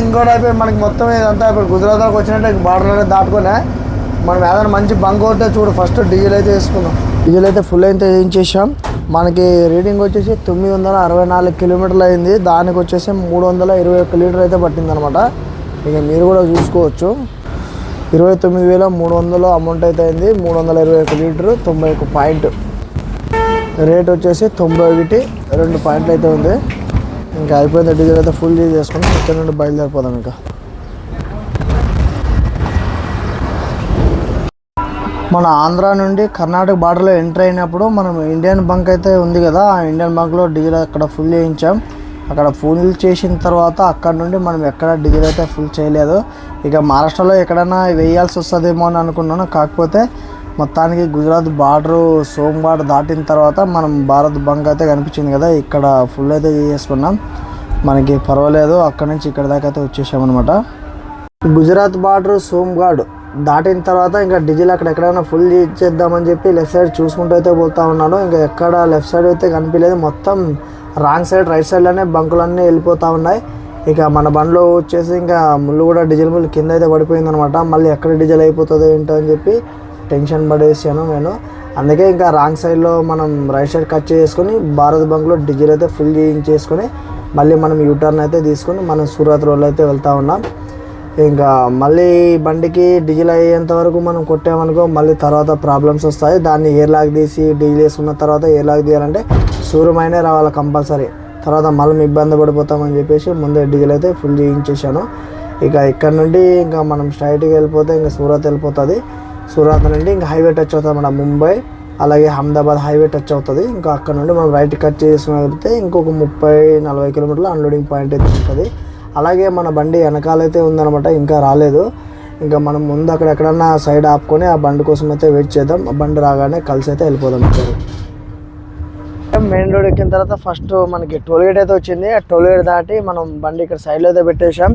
ఇంకోటి అయిపోయి మనకి మొత్తం ఇదంతా ఇప్పుడు గుజరాత్ వచ్చినట్టు బార్డర్ దాటుకునే మనం ఏదైనా మంచి బంక్ అవుతే చూడు ఫస్ట్ డీజిల్ అయితే వేసుకుందాం. డీజిల్ అయితే ఫుల్ అయితే వేయించేసాం. మనకి రీడింగ్ వచ్చేసి తొమ్మిది వందల అరవై నాలుగు కిలోమీటర్లు అయింది. దానికి వచ్చేసి మూడు వందల ఇరవై ఒక్క లీటర్ అయితే పట్టింది అనమాట ఇక మీరు కూడా చూసుకోవచ్చు. ఇరవై తొమ్మిది వేల మూడు వందలు అమౌంట్ అయితే అయింది. మూడు వందల ఇరవై ఒక లీటరు తొంభై ఒక పాయింట్. రేట్ వచ్చేసి తొంభై ఒకటి రెండు పాయింట్లు అయితే ఉంది. ఇంకా అయిపోయిన డీజిల్ అయితే ఫుల్ చేసుకుని ఇక్కడ నుండి బయలుదేరిపోదాం ఇంకా. మన ఆంధ్ర నుండి కర్ణాటక బార్డర్లో ఎంటర్ అయినప్పుడు మనం ఇండియన్ బంక్ అయితే ఉంది కదా ఆ ఇండియన్ బంక్లో డీజిల్ అక్కడ ఫుల్ చేయించాం. అక్కడ ఫుల్ చేసిన తర్వాత అక్కడ నుండి మనం ఎక్కడ డీజిల్ అయితే ఫుల్ చేయలేదు. ఇక మహారాష్ట్రలో ఎక్కడైనా వేయాల్సి వస్తుందేమో అని అనుకున్నాను. కాకపోతే మొత్తానికి గుజరాత్ బార్డరు సోంబాడ్ దాటిన తర్వాత మనం భారత్ బంక్ అయితే కనిపించింది కదా. ఇక్కడ ఫుల్ అయితే చేసుకున్నాం మనకి పర్వాలేదు. అక్కడ నుంచి ఇక్కడ దాకా అయితే వచ్చేసామన్నమాట. గుజరాత్ బార్డర్ సోమ్గాడ్ దాటిన తర్వాత ఇంకా డీజిల్ అక్కడ ఎక్కడైనా ఫుల్ చేద్దామని చెప్పి లెఫ్ట్ సైడ్ చూసుకుంటూ అయితే పోతా ఉన్నాను. ఇంకా ఎక్కడ లెఫ్ట్ సైడ్ అయితే కనిపించలేదు. మొత్తం రాంగ్ సైడ్ రైట్ సైడ్లోనే బంకులన్నీ వెళ్ళిపోతూ ఉన్నాయి. ఇక మన బండ్లో వచ్చేసి ఇంకా ముళ్ళు కూడా డీజిల్ ముళ్ళు కింద అయితే పడిపోయిందనమాట మళ్ళీ ఎక్కడ డీజిల్ అయిపోతుందో ఏంటో అని చెప్పి టెన్షన్ పడేసాను నేను. అందుకే ఇంకా రాంగ్ సైడ్లో మనం రైట్ సైడ్ కట్ చేసుకొని భారత్ బంక్లో డీజిల్ అయితే ఫుల్ చేయించేసుకొని మళ్ళీ మనం యూటర్న్ అయితే తీసుకొని మనం సూరత్ రోడ్లో అయితే వెళ్తూ ఉన్నాం. ఇంకా మళ్ళీ బండికి డీజిల్ అయ్యేంత వరకు మనం కొట్టామనుకో మళ్ళీ తర్వాత ప్రాబ్లమ్స్ వస్తాయి. దాన్ని ఎయిర్ లాక్ తీసి డీజిల్ వేసుకున్న తర్వాత ఎయిర్ లాక్ తీయాలంటే సూర్యమైనే రావాలి కంపల్సరీ. తర్వాత మళ్ళీ ఇబ్బంది పడిపోతామని చెప్పేసి ముందే డీజిల్ అయితే ఫుల్ చేయించేసాను ఇక ఇక్కడ నుండి ఇంకా మనం స్ట్రైట్గా వెళ్ళిపోతే ఇంకా సూరత్ వెళ్ళిపోతుంది. సూరత్ నుండి ఇంకా హైవే టచ్ అవుతుంది మన ముంబై. అలాగే అహ్మదాబాద్ హైవే టచ్ అవుతుంది. ఇంకా అక్కడ నుండి మనం రైట్ కట్ చేసుకుని ఇంకొక ముప్పై నలభై కిలోమీటర్ల అన్లోడింగ్ పాయింట్ అయితే ఉంటుంది. అలాగే మన బండి వెనకాలైతే ఉందన్నమాట ఇంకా రాలేదు. ఇంకా మనం ముందు అక్కడ ఎక్కడన్నా సైడ్ ఆపుకొని ఆ బండి కోసం అయితే వెయిట్ చేద్దాం. ఆ బండి రాగానే కలిసి అయితే వెళ్ళిపోదాం మెయిన్ రోడ్ ఎక్కిన తర్వాత ఫస్ట్ మనకి టోల్ గేట్ అయితే వచ్చింది. ఆ టోల్ గేట్ దాటి మనం బండి ఇక్కడ సైడ్లో అయితే పెట్టేసాం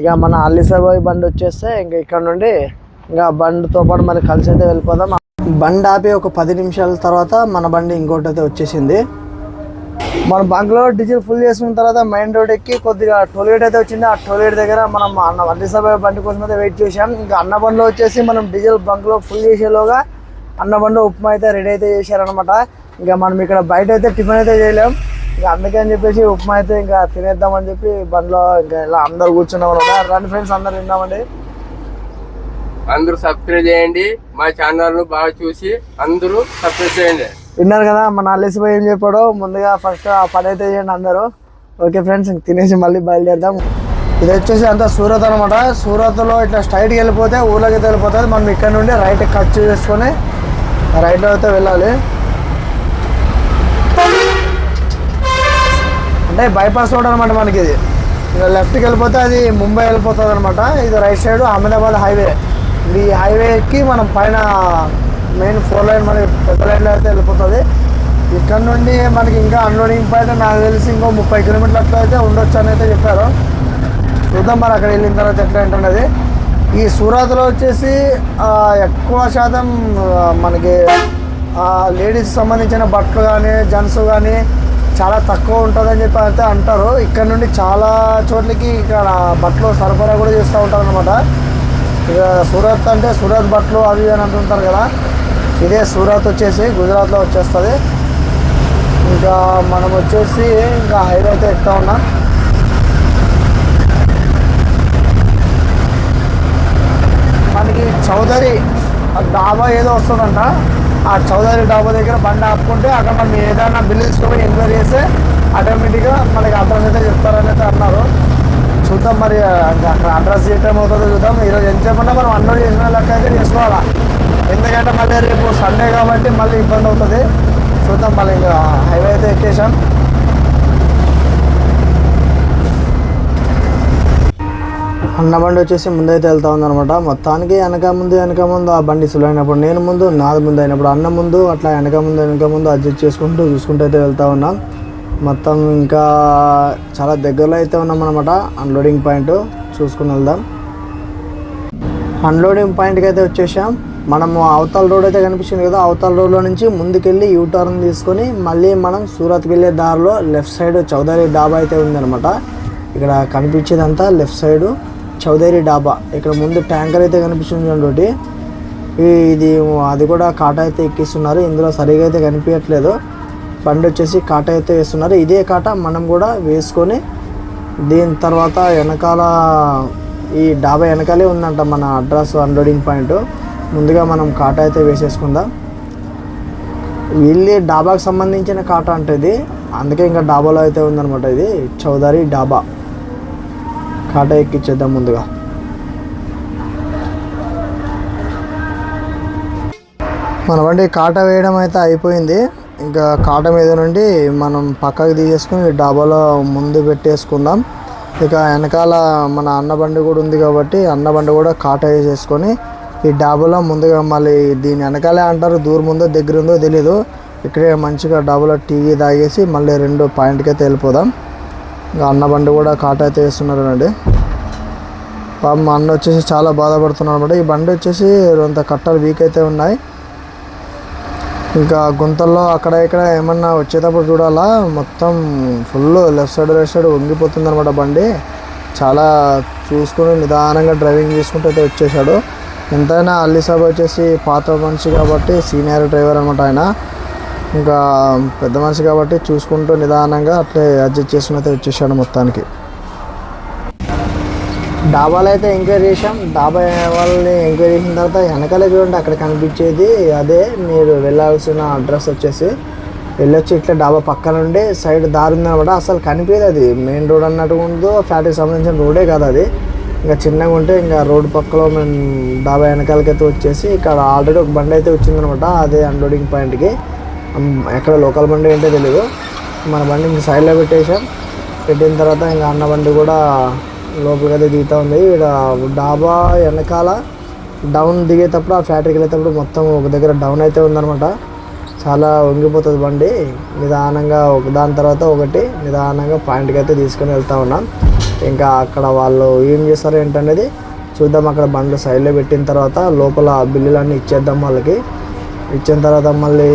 ఇక మన అల్లిసాబాయ్ బండి వచ్చేస్తే ఇంకా ఇక్కడ నుండి ఇంకా బండితో పాటు మరి కలిసి అయితే వెళ్ళిపోదాం. బండి ఆపి ఒక పది నిమిషాల తర్వాత మన బండి ఇంకోటి అయితే వచ్చేసింది. మన బంక్లో డీజిల్ ఫుల్ చేసుకున్న తర్వాత మెయిన్ రోడ్ ఎక్కి కొద్దిగా టోల్గేట్ అయితే వచ్చింది. ఆ టోల్గేట్ దగ్గర మనం అన్న వల్లిసభ బండి కోసం అయితే వెయిట్ చేసాం ఇంకా అన్న బండిలో వచ్చేసి మనం డీజిల్ బంక్లో ఫుల్ చేసేలోగా అన్న బండ్లో ఉప్మా అయితే రెడీ అయితే చేశారనమాట ఇంకా మనం ఇక్కడ బయట అయితే టిఫిన్ అయితే చేయలేం. ఇంకా అందుకని చెప్పేసి ఉప్మా అయితే ఇంకా తినేద్దామని చెప్పి బండిలో ఇంకా ఇలా అందరు కూర్చున్నాం అనమాట రండి ఫ్రెండ్స్ అందరు తిందామండి. అందరూ సబ్స్క్రైబ్ చేయండి. మా ఛానల్ను బాగా చూసి అందరూ సబ్స్క్రైబ్ చేయండి. విన్నారు కదా మన అలసిపోయి ఏం చెప్పాడో? ముందుగా ఫస్ట్ ఆ పని అయితే చేయండి అందరూ. ఓకే ఫ్రెండ్స్ తినేసి మళ్ళీ బయలుదేరదాం. ఇది వచ్చేసి అంతా సూరత్ అనమాట సూరత్లో ఇట్లా స్ట్రైట్కి వెళ్ళిపోతే ఊర్లోకి అయితే వెళ్ళిపోతుంది మనం ఇక్కడ నుండి రైట్ కట్ చేసుకొని రైట్లో అయితే వెళ్ళాలి. అంటే బైపాస్ రోడ్ అనమాట మనకి ఇది. లెఫ్ట్కి వెళ్ళిపోతే అది ముంబై వెళ్ళిపోతుంది అనమాట ఇది రైట్ సైడ్ అహ్మదాబాద్ హైవే ఈ హైవేకి మనం పైన మెయిన్ ఫోర్ లైన్ మనకి పెద్ద లైన్లో అయితే వెళ్ళిపోతుంది. ఇక్కడ నుండి మనకి ఇంకా అన్లోడింగ్ పైన నాకు తెలిసి ఇంకో ముప్పై కిలోమీటర్లు అట్లా అయితే ఉండొచ్చు అని అయితే చెప్పారు. చూద్దాం మరి అక్కడ వెళ్ళిన తర్వాత ఎట్లా ఏంటన్నది ఈ సూరత్లో వచ్చేసి ఎక్కువ శాతం మనకి లేడీస్ సంబంధించిన బట్టలు కానీ జెంట్స్ కానీ చాలా తక్కువ ఉంటుందని చెప్పి అయితే అంటారు. ఇక్కడ నుండి చాలా చోట్లకి ఇక్కడ బట్టలు సరఫరా కూడా చేస్తూ ఉంటారు అనమాట ఇక సూరత్ అంటే సూరత్ బట్టలు అవి అని అంటుంటారు కదా ఇదే సూరత్ వచ్చేసి గుజరాత్లో వచ్చేస్తుంది. ఇంకా మనం వచ్చేసి ఇంకా హైవే అయితే ఎక్కుతా ఉన్నాం. మనకి చౌదరి ఆ డాబా ఏదో వస్తుందంట. ఆ చౌదరి డాబా దగ్గర బండి ఆపుకుంటే అక్కడ మనం ఏదైనా బిల్లు తీసుకొని ఎంక్వైరీ చేస్తే ఆటోమేటిక్గా మనకి అడ్రస్ అయితే చెప్తారని అయితే అన్నారు. చూద్దాం మరి అక్కడ అడ్రస్ చేయటం అవుతుందో చూద్దాం. ఈరోజు ఎంత చెప్పకుండా మనం అన్లోడ్ చేసిన లెక్క అయితే చేసుకోవాలా? ఎందుకంటే మళ్ళీ రేపు సండే కాబట్టి మళ్ళీ ఇబ్బంది అవుతుంది. చూద్దాం మళ్ళీ ఇంకా హైవే అయితే ఎక్కేసాం అన్న బండి వచ్చేసి ముందైతే వెళ్తా ఉందనమాట మొత్తానికి వెనక ముందు వెనక ముందు ఆ బండి సులువు అయినప్పుడు నేను ముందు నాది ముందు అయినప్పుడు అన్న ముందు అట్లా వెనక ముందు వెనక ముందు అడ్జస్ట్ చేసుకుంటూ చూసుకుంటూ అయితే వెళ్తా ఉన్నాం. మొత్తం ఇంకా చాలా దగ్గరలో అయితే ఉన్నాం అనమాట అన్లోడింగ్ పాయింట్ చూసుకుని వెళ్దాం. అన్లోడింగ్ పాయింట్కి అయితే వచ్చేసాం. మనము అవతల రోడ్ అయితే కనిపించింది కదా అవతల రోడ్లో నుంచి ముందుకెళ్ళి యూ టర్న్ తీసుకొని మళ్ళీ మనం సూరత్కి వెళ్ళే దారిలో లెఫ్ట్ సైడ్ చౌదరి డాబా అయితే ఉందన్నమాట. ఇక్కడ కనిపించేదంతా లెఫ్ట్ సైడ్ చౌదరి డాబా. ఇక్కడ ముందు ట్యాంకర్ అయితే కనిపిస్తుంది చూడండి. ఒకటి. ఇది అది కూడా కాట అయితే ఎక్కిస్తున్నారు. ఇందులో సరిగా అయితే కనిపించట్లేదు. బండి వచ్చేసి కాటా అయితే వేస్తున్నారు. ఇదే కాట మనం కూడా వేసుకొని దీని తర్వాత వెనకాల ఈ డాబా వెనకాలే ఉందంట మన అడ్రస్ అన్లోడింగ్ పాయింట్. ముందుగా మనం కాటా అయితే వేసేసుకుందాం. వీళ్ళే డాబాకి సంబంధించిన కాట అంటే ఇది. అందుకే ఇంకా డాబాలో అయితే ఉందన్నమాట ఇది. చౌదరి డాబా. కాట ఎక్కిచ్చేద్దాం ముందుగా. మన బండి కాట వేయడం అయితే అయిపోయింది. ఇంకా కాట మీద నుండి మనం పక్కకి తీసేసుకుని డాబాలో ముందు పెట్టేసుకుందాం. ఇక వెనకాల మన అన్నబండి కూడా ఉంది కాబట్టి అన్న బండి కూడా కాట వేసేసుకొని ఈ డాబాలో ముందుగా మళ్ళీ దీని వెనకాలే అంటారు దూరం ఉందో దగ్గర ఉందో తెలీదు. ఇక్కడే మంచిగా డాబాలో టీవీ తాగేసి మళ్ళీ రెండు పాయింట్కి అయితే వెళ్ళిపోదాం. ఇంకా అన్న బండి కూడా కాట అయితే వేస్తున్నారు అండి. పాపం అన్న వచ్చేసి చాలా బాధపడుతున్నాడు అనమాట ఈ బండి వచ్చేసి కొంత కట్టలు వీక్ అయితే ఉన్నాయి. ఇంకా గుంతల్లో అక్కడ ఇక్కడ ఏమన్నా వచ్చేటప్పుడు చూడాలా? మొత్తం full left side right side వంగిపోతుంది అనమాట బండి. చాలా చూసుకుని నిదానంగా డ్రైవింగ్ చేసుకుంటూ అయితే వచ్చేసాడు ఎంతైనా అల్లి సాబ్ వచ్చేసి పాత మనిషి కాబట్టి సీనియర్ డ్రైవర్ అనమాట ఆయన. ఇంకా పెద్ద మనిషి కాబట్టి చూసుకుంటూ నిదానంగా అట్లే అడ్జస్ట్ చేసుకుని అయితే వచ్చేసాడు మొత్తానికి. డాబాలో అయితే ఎంక్వైరీ చేసాం డాబా వాళ్ళని ఎంక్వైరీ చేసిన తర్వాత వెనకాలే చూడండి అక్కడ కనిపించేది అదే. మీరు వెళ్ళాల్సిన అడ్రస్ వచ్చేసి వెళ్ళొచ్చి ఇట్లా డాబా పక్కన నుండి సైడ్ దారి ఉందనమాట అసలు కనిపించదు అది. మెయిన్ రోడ్ అన్నట్టు ఉందో ఫ్యాక్టరీకి సంబంధించిన రోడే కాదు అది. ఇంకా చిన్నగా ఉంటే ఇంకా రోడ్ పక్కలో మేము డాబా వెనకాలకైతే వచ్చేసి ఇక్కడ ఆల్రెడీ ఒక బండి అయితే వచ్చిందనమాట అదే అన్లోడింగ్ పాయింట్కి ఎక్కడ లోకల్ బండి ఏంటో తెలియదు మన బండి ఇంక సైడ్లో పెట్టేసాం పెట్టిన తర్వాత ఇంకా అన్న బండి కూడా లోపలికి అయితే దిగుతూ ఉంది. ఇక్కడ డాబా వెనకాల డౌన్ దిగేటప్పుడు ఆ ఫ్యాక్టరీకి వెళ్ళేటప్పుడు మొత్తం ఒక దగ్గర డౌన్ అయితే ఉందన్నమాట. చాలా వంగిపోతుంది బండి. నిదానంగా ఒక దాని తర్వాత ఒకటి నిదానంగా పాయింట్కి అయితే తీసుకొని వెళ్తూ ఉన్నాం. ఇంకా అక్కడ వాళ్ళు ఏం చేస్తారో ఏంటనేది చూద్దాం. అక్కడ బండ్లు సైడ్లో పెట్టిన తర్వాత లోపల బిల్లులన్నీ ఇచ్చేద్దాం వాళ్ళకి. ఇచ్చిన తర్వాత మళ్ళీ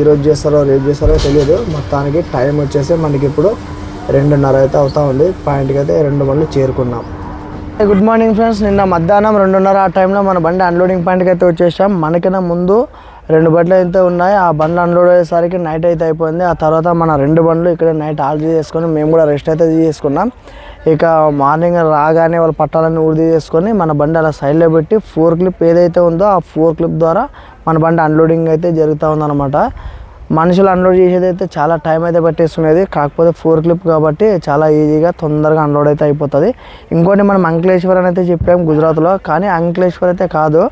ఈరోజు చేస్తారో రేపు చేస్తారో తెలియదు. మొత్తానికి టైం వచ్చేసి మనకి ఇప్పుడు రెండున్నర అయితే అవుతా ఉంది. పాయింట్కి అయితే రెండు బండ్లు చేరుకున్నాం. గుడ్ మార్నింగ్ ఫ్రెండ్స్ నిన్న మధ్యాహ్నం రెండున్నర ఆ టైంలో మన బండి అన్లోడింగ్ పాయింట్కి అయితే వచ్చేసాం. మనకైనా ముందు రెండు బండ్లు అయితే ఉన్నాయి. ఆ బండ్లు అన్లోడ్ అయ్యేసరికి నైట్ అయితే అయిపోయింది. ఆ తర్వాత మన రెండు బండ్లు ఇక్కడ నైట్ ఆల్రెడీ చేసుకొని మేము కూడా రెస్ట్ అయితే చేసుకున్నాం ఇక మార్నింగ్ రాగానే వాళ్ళ పట్టాలని ఊడి చేసుకొని మన బండి అలా సైడ్లో పెట్టి ఫోర్ క్లిప్ ఏదైతే ఉందో ఆ ఫోర్ క్లిప్ ద్వారా మన బండి అన్లోడింగ్ అయితే జరుగుతూ ఉందన్నమాట. మనుషులు అన్లోడ్ చేసేది అయితే చాలా టైం అయితే పట్టేస్తున్నది కాకపోతే ఫోర్ క్లిప్ కాబట్టి చాలా ఈజీగా తొందరగా అన్లోడ్ అయితే అయిపోతుంది. ఇంకోటి మనం అంకలేశ్వర్ అని అయితే చెప్పాం గుజరాత్లో. కానీ అంకలేశ్వర్ అయితే కాదు.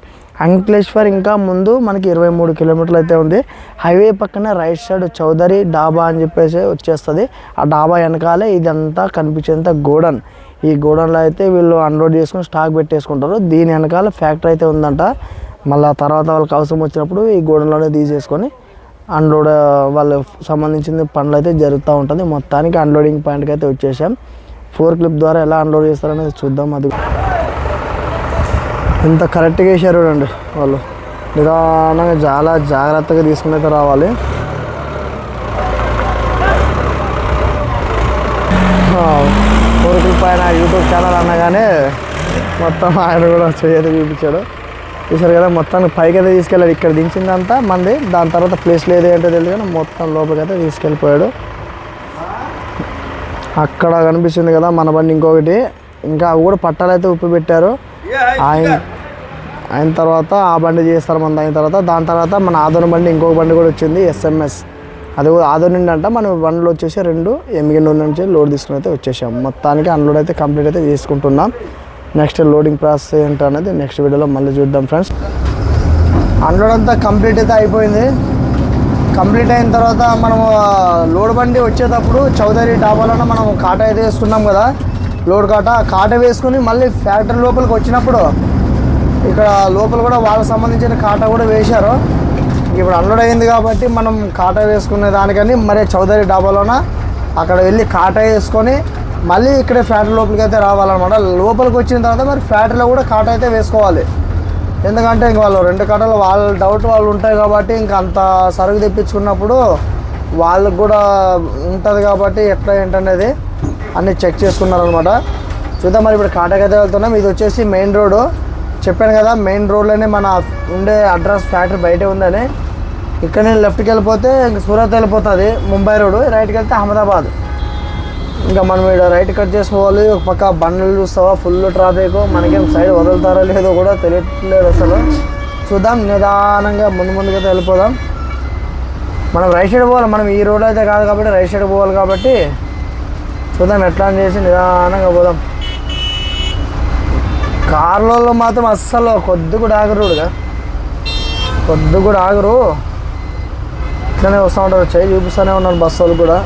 అంకలేశ్వర్ ఇంకా ముందు మనకి ఇరవై మూడు కిలోమీటర్లు అయితే ఉంది. హైవే పక్కన రైట్ సైడ్ చౌదరి డాబా అని చెప్పేసి వచ్చేస్తుంది. ఆ డాబా వెనకాలే ఇదంతా కనిపించేంత గోడన్. ఈ గోడన్లో అయితే వీళ్ళు అన్లోడ్ చేసుకుని స్టాక్ పెట్టేసుకుంటారు. దీని వెనకాల ఫ్యాక్టరీ అయితే ఉందంట. మళ్ళీ తర్వాత వాళ్ళకి అవసరం వచ్చినప్పుడు ఈ గోడన్లోనే తీసేసుకొని అన్లోడ్ uh, వాళ్ళ సంబంధించిన పనులు అయితే జరుగుతూ ఉంటుంది. మొత్తానికి అన్లోడింగ్ పాయింట్కి అయితే వచ్చేసాం. ఫోర్ క్లిప్ ద్వారా ఎలా అన్లోడ్ చేస్తారనేది చూద్దాం. అది ఎంత కరెక్ట్గా వేసారు చూడండి వాళ్ళు. నిదానంగా చాలా జాగ్రత్తగా తీసుకుని అయితే రావాలి. ఫోర్ క్లిప్ ఆయన యూట్యూబ్ ఛానల్ అనగానే మొత్తం ఆయన కూడా చేయదు చూపించాడు. చూసారు కదా మొత్తం పైకి అయితే తీసుకెళ్ళాడు. ఇక్కడ దించిందంతా మంది. దాని తర్వాత ప్లేస్ లేదు ఏంటో తెలియదు కానీ మొత్తం లోపలికైతే తీసుకెళ్ళిపోయాడు. అక్కడ కనిపిస్తుంది కదా మన బండి ఇంకొకటి. ఇంకా అవి కూడా పట్టాలు అయితే ఉప్పు పెట్టారు. ఆయన అయిన తర్వాత ఆ బండి చేస్తారు మన అయిన తర్వాత. దాని తర్వాత మన ఆదోని బండి ఇంకొక బండి కూడా వచ్చింది ఎస్ఎంఎస్ అది కూడా ఆదోని నుండి అంట మనం బండ్లు వచ్చేసి రెండు ఎమ్మిగినూరు నుంచి లోడ్ తీసుకుని అయితే వచ్చేసాం. మొత్తానికి అన్లోడ్ అయితే కంప్లీట్ అయితే చేసుకుంటున్నాం నెక్స్ట్ లోడింగ్ ప్రాసెస్ ఏంటో అనేది నెక్స్ట్ వీడియోలో మళ్ళీ చూద్దాం ఫ్రెండ్స్ అన్లోడ్ అంతా కంప్లీట్ అయితే అయిపోయింది. కంప్లీట్ అయిన తర్వాత మనము లోడ్ బండి వచ్చేటప్పుడు చౌదరి డాబాలోనే మనం కాట అయితే వేసుకున్నాం కదా. లోడ్ కాట కాట వేసుకుని మళ్ళీ ఫ్యాక్టరీ లోపలికి వచ్చినప్పుడు ఇక్కడ లోపల కూడా వాళ్ళకి సంబంధించిన కాట కూడా వేశారు. ఇప్పుడు అన్లోడ్ అయింది కాబట్టి మనం కాట వేసుకునే దానికని మరి చౌదరి డాబాలోన అక్కడ వెళ్ళి కాట వేసుకొని మళ్ళీ ఇక్కడే ఫ్యాక్టరీ లోపలికి అయితే రావాలన్నమాట. లోపలికి వచ్చిన తర్వాత మరి ఫ్యాక్టరీలో కూడా కాట అయితే వేసుకోవాలి. ఎందుకంటే ఇంక వాళ్ళు రెండు కాటలు వాళ్ళ డౌట్ వాళ్ళు ఉంటాయి కాబట్టి ఇంక అంత సరుకు తెప్పించుకున్నప్పుడు వాళ్ళకు కూడా ఉంటుంది కాబట్టి ఎట్లా ఏంటనేది అన్నీ చెక్ చేసుకున్నారనమాట చూద్దాం మరి ఇప్పుడు కాటకైతే వెళ్తున్నాం. ఇది వచ్చేసి మెయిన్ రోడ్. చెప్పాను కదా మెయిన్ రోడ్లోనే మన ఉండే అడ్రస్ ఫ్యాక్టరీ బయటే ఉందని. ఇక్కడ నేను లెఫ్ట్కి వెళ్ళిపోతే ఇంక సూరత్ వెళ్ళిపోతుంది ముంబై రోడ్డు రైట్కి వెళ్తే అహ్మదాబాద్. ఇంకా మనం ఇక్కడ రైట్ కట్ చేసుకోవాలి. ఒక పక్క బండ్లు చూస్తావా? ఫుల్ ట్రాఫిక్ మనకేం సైడ్ వదులుతారో లేదో కూడా తెలియట్లేదు అసలు. చూద్దాం నిదానంగా ముందు ముందుగా వెళ్ళిపోదాం. మనం రైట్ సైడ్ పోవాలి. మనం ఈ రోడ్ అయితే కాదు కాబట్టి రైట్ సైడ్ పోవాలి కాబట్టి చూద్దాం ఎట్లా అని చేసి నిదానంగా పోదాం. కార్లలో మాత్రం అస్సలు కొద్ది కూడా ఆగరు కొద్ది కూడా ఆగరు. ఇట్లనే వస్తూ ఉంటారు. చేయి చూపిస్తూనే ఉన్నారు బస్సు వాళ్ళు కూడా.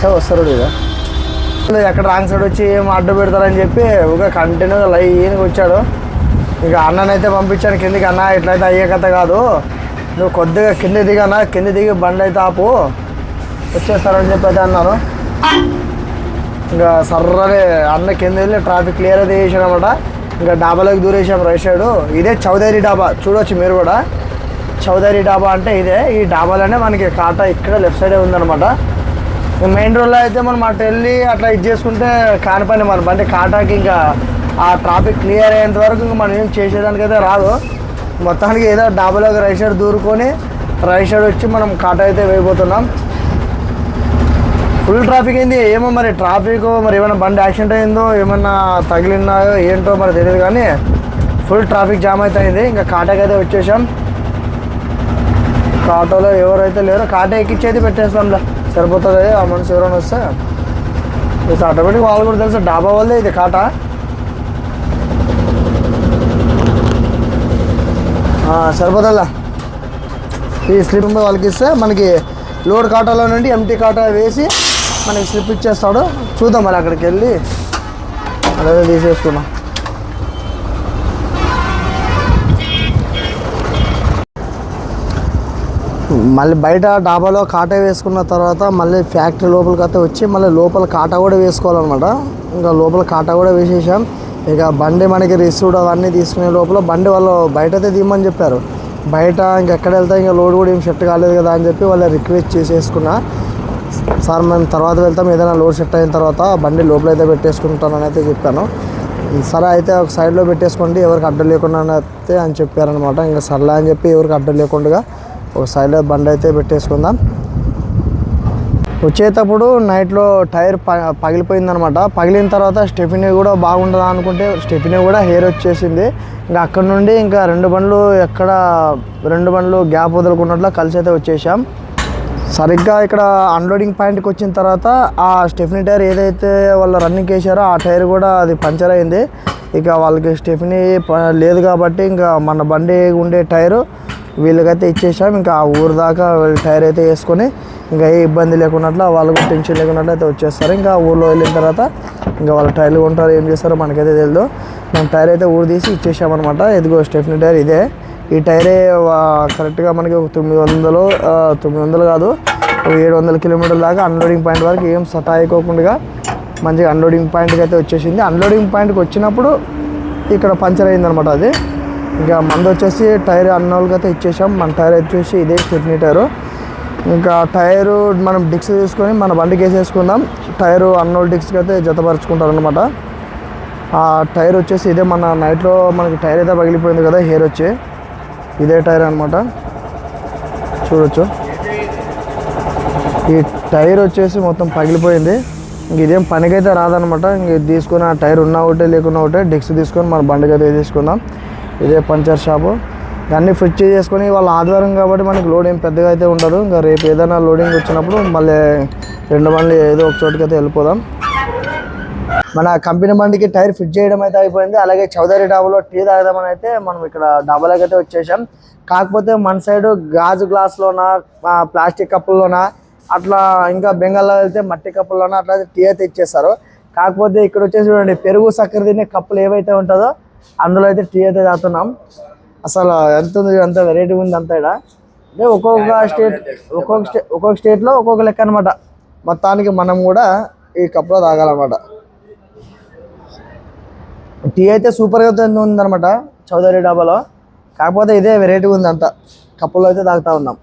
ఇక వస్తారు ఇక. ఎక్కడ రాంగ్ సైడ్ వచ్చి ఏం అడ్డు పెడతారని చెప్పి ఒక కంటిన్యూగా లైన్గా వచ్చాడు. ఇక అన్ననైతే పంపించాను కిందికి అన్న ఇట్లయితే అయ్యే కథ కాదు. నువ్వు కొద్దిగా కింద దిగన్నా కింద దిగి బండి అయితే ఆపు. వచ్చేస్తారని చెప్పి అయితే అన్నారు ఇంకా సర్రని అన్న కింద వెళ్ళి ట్రాఫిక్ క్లియర్ అయితే చేసాను అనమాట ఇంకా డాబాలోకి దూరేసాం రైట్ సైడ్ ఇదే చౌదరి డాబా. చూడవచ్చు మీరు కూడా. చౌదరి డాబా అంటే ఇదే. ఈ డాబాలోనే మనకి కాటా ఇక్కడ లెఫ్ట్ సైడే ఉందన్నమాట. మెయిన్ రోడ్లో అయితే మనం అటు వెళ్ళి అట్లా ఇది చేసుకుంటే కాని పని మన. బండి కాటాకి ఇంకా ఆ ట్రాఫిక్ క్లియర్ అయ్యేంత వరకు ఇంకా మనం ఏం చేసేదానికైతే రాదు. మొత్తానికి ఏదో డాబాలోకి రైట్ సైడ్ దూరుకొని రైట్ సైడ్ వచ్చి మనం కాటా అయితే వేయబోతున్నాం. ఫుల్ ట్రాఫిక్ అయింది ఏమో మరి ట్రాఫిక్ మరి ఏమైనా బండి యాక్సిడెంట్ అయిందో ఏమన్నా తగిలినాయో ఏంటో మరి తెలియదు కానీ ఫుల్ ట్రాఫిక్ జామ్ అయితే అయింది. ఇంకా కాటాకి అయితే వచ్చేసాం. ఆటోలో ఎవరైతే లేరో కాటా ఎక్కిచ్చేది పెట్టేస్తాంలే. సరిపోతుంది? ఆ మనిషి ఎవరైనా వస్తే? జస్ట్ ఆటోమేటిక్ వాళ్ళు కూడా తెలుసు డాబా వాళ్ళే ఇది కాటా. సరిపోతుందా ఈ స్లిప్ వాళ్ళకి ఇస్తే మనకి లోడ్ కాటాలో నుండి ఎంటీ కాటా వేసి మనకి స్లిప్ ఇచ్చేస్తాడు. చూద్దాం మరి అక్కడికి వెళ్ళి. అదే తీసేసుకున్నాం మళ్ళీ బయట డాబాలో కాటా వేసుకున్న తర్వాత మళ్ళీ ఫ్యాక్టరీ లోపలికి అయితే వచ్చి మళ్ళీ లోపల కాటా కూడా వేసుకోవాలన్నమాట. ఇంకా లోపల కాటా కూడా వేసేసాం. ఇక బండి మనకి రిసీవ్డ్ అవన్నీ తీసుకునే లోపల బండి వాళ్ళు బయట అయితే తీయమని చెప్పారు. బయట ఇంకెక్కడ వెళ్తా ఇంకా లోడ్ కూడా ఏం సెట్ కాలేదు కదా అని చెప్పి వాళ్ళు రిక్వెస్ట్ చేసేసుకున్నా. సార్ మేము తర్వాత వెళ్తాం ఏదైనా లోడ్ సెట్ అయిన తర్వాత బండి లోపల అయితే పెట్టేసుకుంటానని అయితే చెప్పాను. సరే అయితే ఒక సైడ్లో పెట్టేసుకోండి ఎవరికి అడ్డం లేకుండా అయితే అని చెప్పారనమాట ఇంకా సర్లే అని చెప్పి ఎవరికి అడ్డం లేకుండా ఒక సైడ్లో బండి అయితే పెట్టేసుకుందాం. వచ్చేటప్పుడు నైట్లో టైర్ ప పగిలిపోయిందనమాట. పగిలిన తర్వాత స్టెఫినీ కూడా బాగుంటుందా అనుకుంటే స్టెఫినీ కూడా హెయిర్ వచ్చేసింది. ఇంకా అక్కడ నుండి ఇంకా రెండు బండ్లు ఎక్కడ రెండు బండ్లు గ్యాప్ వదులుకున్నట్లు కలిసి అయితే వచ్చేసాం. సరిగ్గా ఇక్కడ అన్లోడింగ్ పాయింట్కి వచ్చిన తర్వాత ఆ స్టెఫినీ టైర్ ఏదైతే వాళ్ళు రన్నింగ్ వేసారో ఆ టైర్ కూడా అది పంచర్ అయింది. ఇక వాళ్ళకి స్టెఫినీ లేదు కాబట్టి ఇంకా మన బండి ఉండే టైరు వీళ్ళకైతే ఇచ్చేసాం. ఇంకా ఆ ఊరు దాకా టైర్ అయితే వేసుకొని ఇంకా ఏ ఇబ్బంది లేకున్నట్లు వాళ్ళు కూడా టెన్షన్ లేకున్నట్లు అయితే వచ్చేస్తారు. ఇంకా ఊళ్ళో వెళ్ళిన తర్వాత ఇంకా వాళ్ళ టైర్లు ఉంటారు ఏం చేస్తారో మనకైతే తెలియదు మనం టైర్ అయితే ఊరు తీసి ఇచ్చేసామన్నమాట ఇదిగో స్టెఫినీ టైర్ ఇదే. ఈ టైరే కరెక్ట్గా మనకి ఒక తొమ్మిది వందలు తొమ్మిది వందలు కాదు ఏడు వందల కిలోమీటర్ల దాకా అన్లోడింగ్ పాయింట్ వరకు ఏం సతాయికోకుండా మంచిగా అన్లోడింగ్ పాయింట్కి అయితే వచ్చేసింది. అన్లోడింగ్ పాయింట్కి వచ్చినప్పుడు ఇక్కడ పంచర్ అయిందనమాట అది. ఇంకా మంది వచ్చేసి టైర్ అన్న వాళ్ళకి అయితే ఇచ్చేసాం. మన టైర్ వచ్చేసి ఇదే స్టెప్నీ టైరు. ఇంకా టైరు మనం డిక్స్ తీసుకొని మన బండికి వేసేసుకుందాం టైరు అన్నోల్ డిక్స్కి అయితే జతపరచుకుంటారనమాట ఆ టైర్ వచ్చేసి ఇదే మన నైట్లో మనకి టైర్ అయితే పగిలిపోయింది కదా హెయిర్ వచ్చి. ఇదే టైర్ అనమాట చూడొచ్చు. ఈ టైర్ వచ్చేసి మొత్తం పగిలిపోయింది. ఇదేం పనికైతే రాదనమాట. ఇంక తీసుకుని ఆ టైర్ ఉన్న ఒకటే లేకున్నా ఒకటే డిక్స్ తీసుకొని మన బండికి అయితే తీసుకుందాం. ఇదే పంచర్ షాపు. అన్నీ ఫిట్ చేసుకొని వాళ్ళ ఆదివారం కాబట్టి మనకి లోడ్ ఏం పెద్దగా అయితే ఉండదు. ఇంకా రేపు ఏదైనా లోడింగ్ వచ్చినప్పుడు మళ్ళీ రెండు బండ్లు ఏదో ఒక చోటుకి అయితే వెళ్ళిపోదాం. మన కంపెనీ బండికి టైర్ ఫిట్ చేయడం అయితే అయిపోయింది. అలాగే చౌదరి డాబాలో టీ తాగదామని అయితే మనం ఇక్కడ డాబాలోకి అయితే వచ్చేసాం. కాకపోతే మన సైడ్ గాజు గ్లాస్లోనా ప్లాస్టిక్ కప్పుల్లోన అట్లా ఇంకా బెంగాల్లో వెళ్తే మట్టి కప్పుల్లోన అట్లా టీ అయితే ఇచ్చేస్తారు. కాకపోతే ఇక్కడ వచ్చేసి చూడండి పెరుగు చక్కెర తినే కప్పులు ఏవైతే ఉంటుందో అందులో అయితే టీ అయితే తాగుతున్నాం. అసలు ఎంత ఉంది అంత వెరైటీ ఉంది అంత ఇక్కడ అంటే ఒక్కొక్క స్టేట్ ఒక్కొక్క స్టే ఒక్కొక్క స్టేట్లో ఒక్కొక్క లెక్క అనమాట మొత్తానికి మనం కూడా ఈ కప్పులో తాగాలన్నమాట. టీ అయితే సూపర్గా ఉందన్నమాట చౌదరి డాబాలో. కాకపోతే ఇదే వెరైటీగా ఉంది అంతా. కప్పులో అయితే తాగుతూ ఉన్నాం.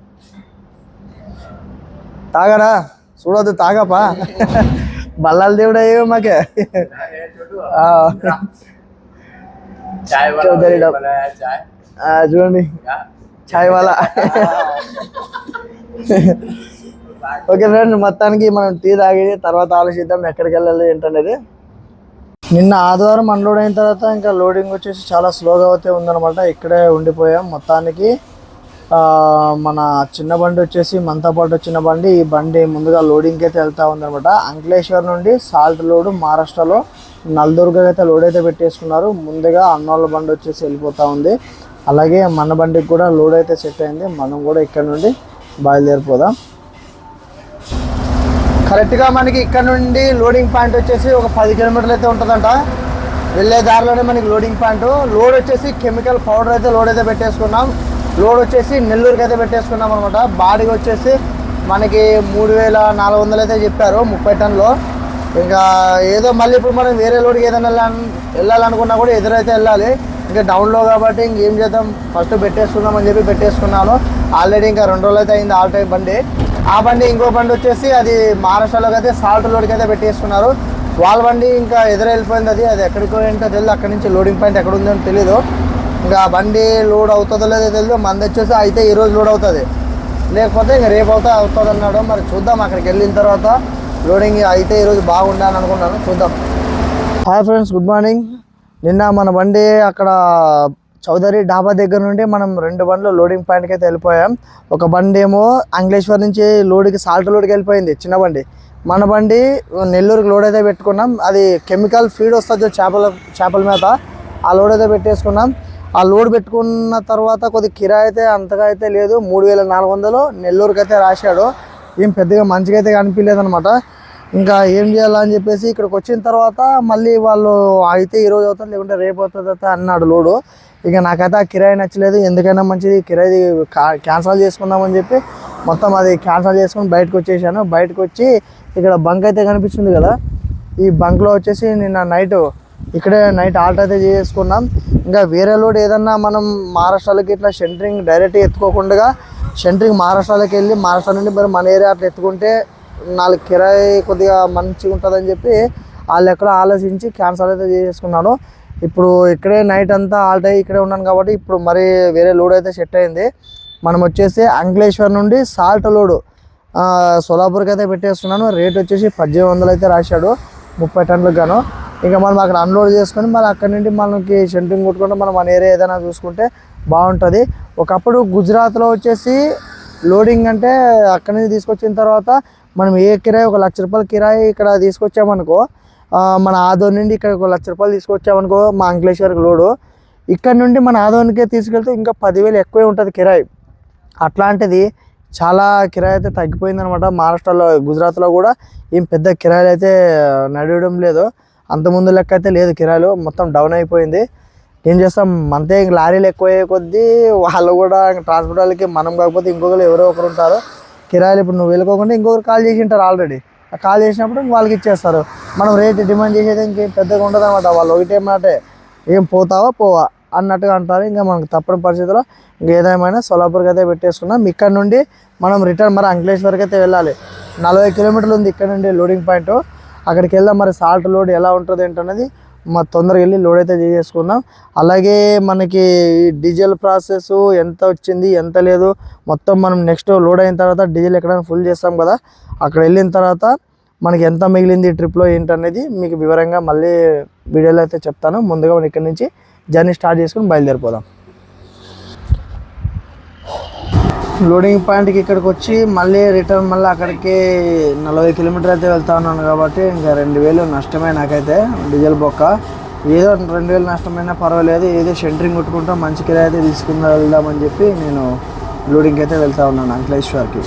తాగరా? చూడొద్దు తాగపా. బల్లాల దేవుడు అయ్యో మాకే. చూడండి. చాయ్ వాళ్ళ ఓకే ఫ్రెండ్ మొత్తానికి మనం టీ తాగి తర్వాత ఆలోచిద్దాం ఎక్కడికి వెళ్ళాలి ఏంటనేది. నిన్న ఆదివారం అన్లోడ్ అయిన తర్వాత ఇంకా లోడింగ్ వచ్చేసి చాలా స్లోగా అయితే ఉందనమాట ఇక్కడే ఉండిపోయాం. మొత్తానికి మన చిన్న బండి వచ్చేసి మనతో పాటు వచ్చిన బండి. ఈ బండి ముందుగా లోడింగ్కి అయితే వెళ్తూ ఉందనమాట అంకలేశ్వర్ నుండి సాల్ట్ లోడ్ మహారాష్ట్రలో నల్దుర్గ అయితే లోడ్ అయితే పెట్టేసుకున్నారు. ముందుగా అన్నోళ్ళ బండి వచ్చేసి వెళ్ళిపోతూ ఉంది. అలాగే మన బండికి కూడా లోడ్ అయితే సెట్ అయింది. మనం కూడా ఇక్కడ నుండి బయలుదేరిపోదాం. కరెక్ట్గా మనకి ఇక్కడ నుండి లోడింగ్ పాయింట్ వచ్చేసి ఒక పది కిలోమీటర్లు అయితే ఉంటుందంట. వెళ్ళే దారిలోనే మనకి లోడింగ్ పాయింట్ లోడ్ వచ్చేసి కెమికల్ పౌడర్ అయితే లోడ్ అయితే పెట్టేసుకున్నాం. లోడ్ వచ్చేసి నెల్లూరుకి అయితే పెట్టేసుకున్నాం అనమాట బాడీ వచ్చేసి మనకి మూడు వేల నాలుగు వందలు అయితే చెప్పారు ముప్పై టన్లో ఇంకా ఏదో మళ్ళీ ఇప్పుడు మనం వేరే లోడ్కి ఏదైనా వెళ్ళాలనుకున్నా కూడా ఎదురైతే వెళ్ళాలి. ఇంకా డౌన్లో కాబట్టి ఇంకేం చేద్దాం? ఫస్ట్ పెట్టేసుకుందాం అని చెప్పి పెట్టేసుకున్నాను. ఆల్రెడీ ఇంకా రెండు రోజులు అయితే అయింది ఆల్ టైం బండి. ఆ బండి ఇంకో బండి వచ్చేసి అది మహారాష్ట్రలోకి అయితే సాల్ట్ లోడ్కి అయితే పెట్టేసుకున్నారు. వాళ్ళ బండి ఇంకా ఎదురు వెళ్ళిపోయింది అది. అది ఎక్కడికి ఏంటో తెలియదు అక్కడి నుంచి లోడింగ్ పాయింట్ ఎక్కడ ఉందో తెలియదు ఇంకా బండి లోడ్ అవుతుందో లేదో తెలియదు మంది వచ్చేసి అయితే ఈరోజు లోడ్ అవుతుంది. లేకపోతే ఇంకా రేపు అవుతా అవుతుంది అన్నాడు. మరి చూద్దాం అక్కడికి వెళ్ళిన తర్వాత లోడింగ్ అయితే ఈరోజు బాగుండాలని అనుకున్నాను చూద్దాం. Hi friends good morning. నిన్న మన బండి అక్కడ చౌదరి డాబా దగ్గర నుండి మనం రెండు బండ్లు లోడింగ్ పాయింట్కి అయితే వెళ్ళిపోయాం. ఒక బండి ఏమో అంగ్లేశ్వర్ నుంచి లోడ్కి సాల్ట్ లోడ్కి వెళ్ళిపోయింది. చిన్న బండి. మన బండి నెల్లూరుకి లోడ్ అయితే పెట్టుకున్నాం. అది కెమికల్ ఫీడ్ వస్తుంది చేపల చేపల మేత. ఆ లోడ్ అయితే పెట్టేసుకున్నాం. ఆ లోడ్ పెట్టుకున్న తర్వాత కొద్ది కిరాయి అయితే అంతగా అయితే లేదు. మూడు వేల నాలుగు వందలు నెల్లూరుకి అయితే రాశాడు. ఏం పెద్దగా మంచిగా అయితే కనిపించలేదు అనమాట ఇంకా ఏం చేయాలా అని చెప్పేసి ఇక్కడికి వచ్చిన తర్వాత మళ్ళీ వాళ్ళు అయితే ఈ రోజు అవుతుంది లేకుంటే రేపు అవుతుంది అన్నాడు లోడు. ఇక నాకైతే ఆ కిరాయి నచ్చలేదు. ఎందుకైనా మంచిది కిరాయి క్యాన్సల్ చేసుకుందామని చెప్పి మొత్తం అది క్యాన్సల్ చేసుకుని బయటకు వచ్చేసాను. బయటకు వచ్చి ఇక్కడ బంక్ అయితే కనిపిస్తుంది కదా ఈ బంక్లో వచ్చేసి నిన్న నైట్ ఇక్కడే నైట్ ఆల్ట్ అయితే చేసుకున్నాం. ఇంకా వేరే లోడ్ ఏదన్నా మనం మహారాష్ట్రలోకి ఇట్లా సెంటరింగ్ డైరెక్ట్ ఎత్తుకోకుండా సెంటరింగ్ మహారాష్ట్రలోకి వెళ్ళి మహారాష్ట్ర నుండి మరి మన ఏరియా అట్లా ఎత్తుకుంటే నాలుగు కిరాయి కొద్దిగా మంచిగా ఉంటుందని చెప్పి వాళ్ళు ఎక్కడ ఆలోచించి క్యాన్సల్ అయితే చేసుకున్నాను ఇప్పుడు ఇక్కడే నైట్ అంతా ఆల్ట్ అయ్యి ఇక్కడే ఉన్నాను కాబట్టి ఇప్పుడు మరి వేరే లోడ్ అయితే సెట్ అయింది. మనం వచ్చేసి అంకలేశ్వర్ నుండి సాల్ట్ లోడు సోలాపూర్కి అయితే పెట్టేస్తున్నాను. రేట్ వచ్చేసి పద్దెనిమిది వందలు అయితే రాశాడు. ముప్పై టన్నులకు గాను. ఇంకా మనం అక్కడ అన్లోడ్ చేసుకొని మళ్ళీ అక్కడ నుండి మనకి సెంటింగ్ కొట్టుకుంటే మనం మన ఏరియా ఏదైనా చూసుకుంటే బాగుంటుంది. ఒకప్పుడు గుజరాత్లో వచ్చేసి లోడింగ్ అంటే అక్కడి నుంచి తీసుకొచ్చిన తర్వాత మనం ఏ కిరాయి ఒక లక్ష రూపాయల కిరాయి ఇక్కడ తీసుకొచ్చామనుకో మన ఆదోన్ నుండి ఇక్కడ ఒక లక్ష రూపాయలు తీసుకొచ్చామనుకో మా అంకలేశ్వర్కి లోడు. ఇక్కడ నుండి మన ఆదోన్కే తీసుకెళ్తే ఇంకా పదివేలు ఎక్కువే ఉంటుంది కిరాయి. అట్లాంటిది చాలా కిరాయి అయితే తగ్గిపోయిందనమాట. మహారాష్ట్రలో గుజరాత్లో కూడా ఏం పెద్ద కిరాయిలు అయితే నడవడం లేదు. అంత ముందు లెక్క అయితే లేదు కిరాయిలు మొత్తం డౌన్ అయిపోయింది. ఏం చేస్తాం? అంతే ఇంక లారీలు ఎక్కువ అయ్యే కొద్దీ వాళ్ళు కూడా ట్రాన్స్పోర్ట్ వాళ్ళకి మనం కాకపోతే ఇంకొకరు ఎవరో ఒకరు ఉంటారు. కిరాయిలు ఇప్పుడు నువ్వు వెళ్ళుకోకుండా ఇంకొకరు కాల్ చేసి ఉంటారు ఆల్రెడీ ఆ కాల్ చేసినప్పుడు వాళ్ళకి ఇచ్చేస్తారు. మనం రేట్ డిమాండ్ చేసేది ఇంకేం పెద్దగా ఉండదు అనమాట వాళ్ళు ఒకటే మాటే ఏం పోతావా? పోవా? అన్నట్టుగా అంటారు. ఇంకా మనకు తప్పని పరిస్థితిలో ఇంకా ఏదేమైనా సోలాపూర్కి అయితే పెట్టేసుకున్నాం. ఇక్కడ నుండి మనం రిటర్న్ మరి అంకలేశ్వర్కి అయితే వెళ్ళాలి. నలభై కిలోమీటర్లు ఉంది ఇక్కడ నుండి లోడింగ్ పాయింట్ అక్కడికి వెళ్దాం మరి సాల్ట్ లోడ్ ఎలా ఉంటుంది ఏంటనేది మా తొందరగా వెళ్ళి లోడ్ అయితే చేసుకుందాం అలాగే మనకి డీజిల్ ప్రాసెస్ ఎంత వచ్చింది ఎంత లేదు మొత్తం మనం నెక్స్ట్ లోడ్ అయిన తర్వాత డీజిల్ ఎక్కడైనా ఫుల్ చేస్తాం కదా అక్కడ వెళ్ళిన తర్వాత మనకి ఎంత మిగిలింది ట్రిప్లో ఏంటనేది మీకు వివరంగా మళ్ళీ వీడియోలో అయితే చెప్తాను. ముందుగా మనం ఇక్కడి నుంచి జర్నీ స్టార్ట్ చేసుకుని బయలుదేరిపోదాం. లోడింగ్ పాయింట్కి ఇక్కడికి వచ్చి మళ్ళీ రిటర్న్ మళ్ళీ అక్కడికి నలభై కిలోమీటర్ అయితే వెళ్తా ఉన్నాను కాబట్టి ఇంకా రెండు వేలు నష్టమే నాకైతే డీజిల్ బొక్క. ఏదో రెండు వేలు నష్టమైనా పర్వాలేదు ఏదో షెంటరింగ్ కొట్టుకుంటా మంచి కిరాయి అయితే తీసుకుని వెళ్దామని చెప్పి నేను లోడింగ్కి అయితే వెళ్తా ఉన్నాను అంకలేశ్వర్కి.